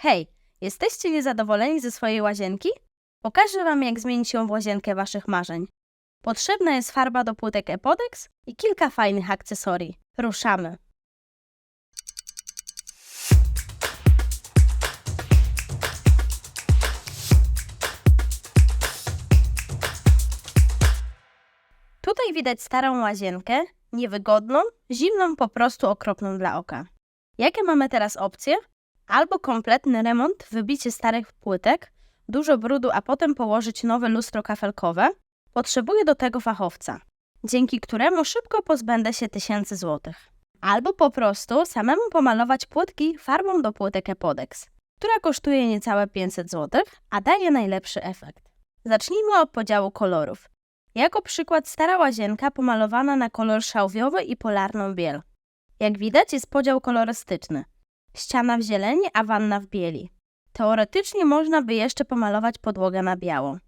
Hej, jesteście niezadowoleni ze swojej łazienki? Pokażę Wam, jak zmienić ją w łazienkę Waszych marzeń. Potrzebna jest farba do płytek Epodex i kilka fajnych akcesorii. Ruszamy! Tutaj widać starą łazienkę, niewygodną, zimną, po prostu okropną dla oka. Jakie mamy teraz opcje? Albo kompletny remont, wybicie starych płytek, dużo brudu, a potem położyć nowe lustro kafelkowe. Potrzebuję do tego fachowca, dzięki któremu szybko pozbędę się tysięcy złotych. Albo po prostu samemu pomalować płytki farbą do płytek Epodex, która kosztuje niecałe 500 zł, a daje najlepszy efekt. Zacznijmy od podziału kolorów. Jako przykład stara łazienka pomalowana na kolor szałwiowy i polarną biel. Jak widać jest podział kolorystyczny. Ściana w zieleni, a wanna w bieli. Teoretycznie można by jeszcze pomalować podłogę na biało.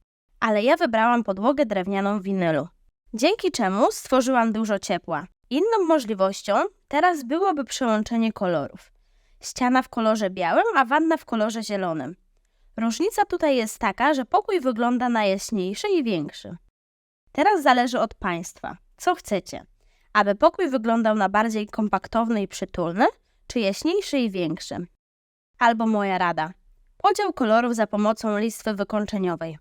Ale ja wybrałam podłogę drewnianą w winylu. Dzięki czemu stworzyłam dużo ciepła. Inną możliwością teraz byłoby przełączenie kolorów. Ściana w kolorze białym, a wanna w kolorze zielonym. Różnica tutaj jest taka, że pokój wygląda na jaśniejszy i większy. Teraz zależy od Państwa. Co chcecie? Aby pokój wyglądał na bardziej kompaktowny i przytulny, czy jaśniejszy i większy? Albo moja rada. Podział kolorów za pomocą listwy wykończeniowej.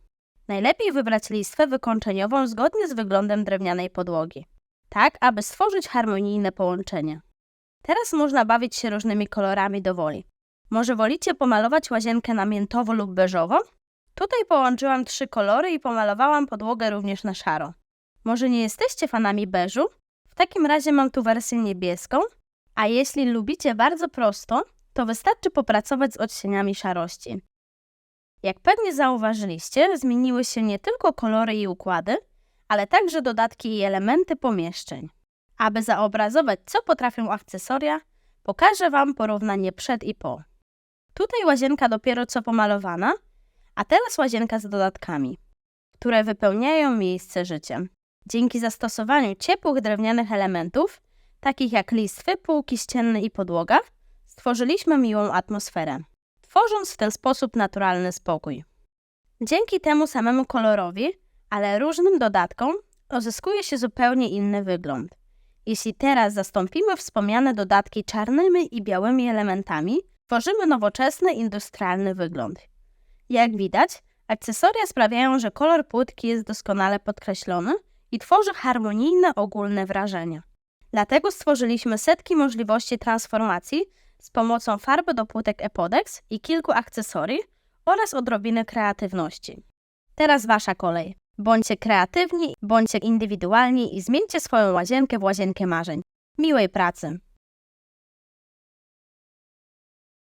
Najlepiej wybrać listwę wykończeniową zgodnie z wyglądem drewnianej podłogi. Tak, aby stworzyć harmonijne połączenie. Teraz można bawić się różnymi kolorami do woli. Może wolicie pomalować łazienkę na miętowo lub beżowo? Tutaj połączyłam trzy kolory i pomalowałam podłogę również na szaro. Może nie jesteście fanami beżu? W takim razie mam tu wersję niebieską, a jeśli lubicie bardzo prosto, to wystarczy popracować z odcieniami szarości. Jak pewnie zauważyliście, zmieniły się nie tylko kolory i układy, ale także dodatki i elementy pomieszczeń. Aby zaobrazować, co potrafią akcesoria, pokażę Wam porównanie przed i po. Tutaj łazienka dopiero co pomalowana, a teraz łazienka z dodatkami, które wypełniają miejsce życiem. Dzięki zastosowaniu ciepłych drewnianych elementów, takich jak listwy, półki ścienne i podłoga, stworzyliśmy miłą atmosferę, tworząc w ten sposób naturalny spokój. Dzięki temu samemu kolorowi, ale różnym dodatkom, uzyskuje się zupełnie inny wygląd. Jeśli teraz zastąpimy wspomniane dodatki czarnymi i białymi elementami, tworzymy nowoczesny, industrialny wygląd. Jak widać, akcesoria sprawiają, że kolor płytki jest doskonale podkreślony i tworzy harmonijne, ogólne wrażenie. Dlatego stworzyliśmy setki możliwości transformacji z pomocą farby do płytek Epodex i kilku akcesorii oraz odrobiny kreatywności. Teraz Wasza kolej. Bądźcie kreatywni, bądźcie indywidualni i zmieńcie swoją łazienkę w łazienkę marzeń. Miłej pracy!